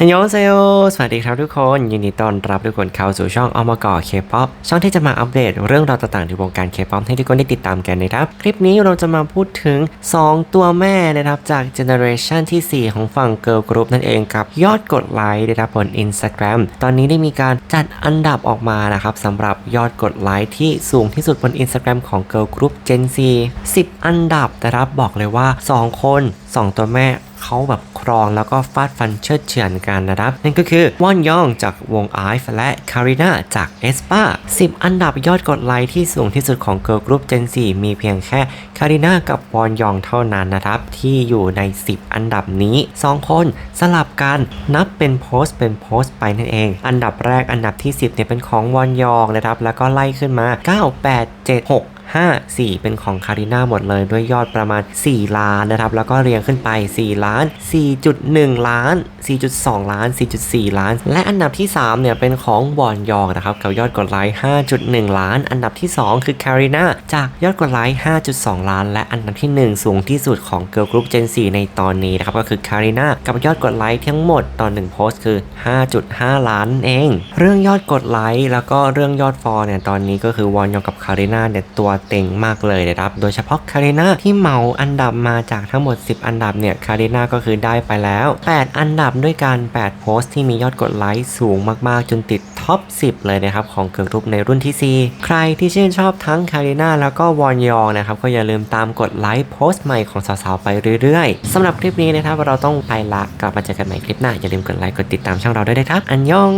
ฮันยองเซโยสวัสดีครับทุกคน ยินดีต้อนรับทุกคนเข้าสู่ช่องอมกอเคป๊อปช่องที่จะมาอัปเดตเรื่องราวต่างๆในวงการเคป๊อปให้ทุกคนได้ติดตามกันนะครับ คลิปนี้เราจะมาพูดถึง 2 ตัวแม่นะครับจากเจเนอเรชันที่ 4 ของฝั่งเกิร์ลกรุ๊ปนั่นเองกับยอดกดไลค์นะครับบน Instagram ตอนนี้ได้มีการจัดอันดับออกมานะครับสำหรับยอดกดไลค์ที่สูงที่สุดบน Instagram ของเกิร์ลกรุ๊ป Gen Z 10 อันดับนะครับบอกเลยว่า 2 คน 2 ตัวแม่ เขาแบบครองแล้วก็ฟาดฟันเชิดเฉือนกันนะครับ นั่นก็คือวอนยองจากวง i อ e และคาริน่าจากเอสปา10 อันดับยอดกดไลค์ที่สูงที่สุดของเกิร์ลกรุ๊ป Gen 4มีเพียงแค่คาริน่ากับวอนยองเท่านั้นนะครับ ที่อยู่ใน 10 อันดับนี้ 2 คนสลับกันนับเป็นโพสต์เป็นโพสต์ไปนั่นเอง อันดับแรกอันดับที่ 10เนี่ยเป็นของวอนยองนะครับแล้วก็ไล่ขึ้นมา 9 8 7 6 5 4 เป็นของคาริน่าหมดเลยด้วยยอดประมาณ 4 ล้านนะครับ แล้วก็เรียงขึ้นไป 4 ล้าน 4.1 ล้าน 4.2 ล้าน 4.4 ล้าน และอันดับที่ 3 เนี่ย เป็นของวอนยองนะครับ กับยอดกดไลค์ 5.1 ล้าน อันดับที่ 2 คือคาริน่าจากยอดกดไลค์ 5.2 ล้าน และอันดับที่ 1 สูงที่สุดของเกิร์ลกรุ๊ป Gen 4ในตอนนี้นะครับ ก็คือคาริน่ากับยอดกดไลค์ทั้งหมดตอน1โพสต์คือ 5.5 ล้านเอง เรื่องยอดกดไลค์แล้วก็เรื่องยอดฟอลเนี่ยตอนนี้ก็คือวอนยองกับคาริน่าเนี่ยตัวเต็งมากเลยนะครับ โดยเฉพาะคาริน่าที่เหมาอันดับมาจากทั้งหมด 10 อันดับเนี่ยคาริน่าก็คือได้ไปแล้ว 8 อันดับด้วยกัน 8 โพสต์ที่มียอดกดไลค์สูงมากๆ จนติดท็อป 10 เลยนะครับ ของเกิร์ลกรุ๊ปในรุ่นที่ 4 ใครที่ชื่นชอบทั้งคาริน่าแล้วก็วอนยองนะครับ ก็อย่าลืมตามกดไลค์โพสต์ใหม่ของสาวๆไปเรื่อยๆสำหรับคลิปนี้นะครับเราต้องไปละกลับมาเจอกันใหม่คลิปหน้าอย่าลืมกดไลค์กดติดตามช่องเราด้วยนะครับอันยอง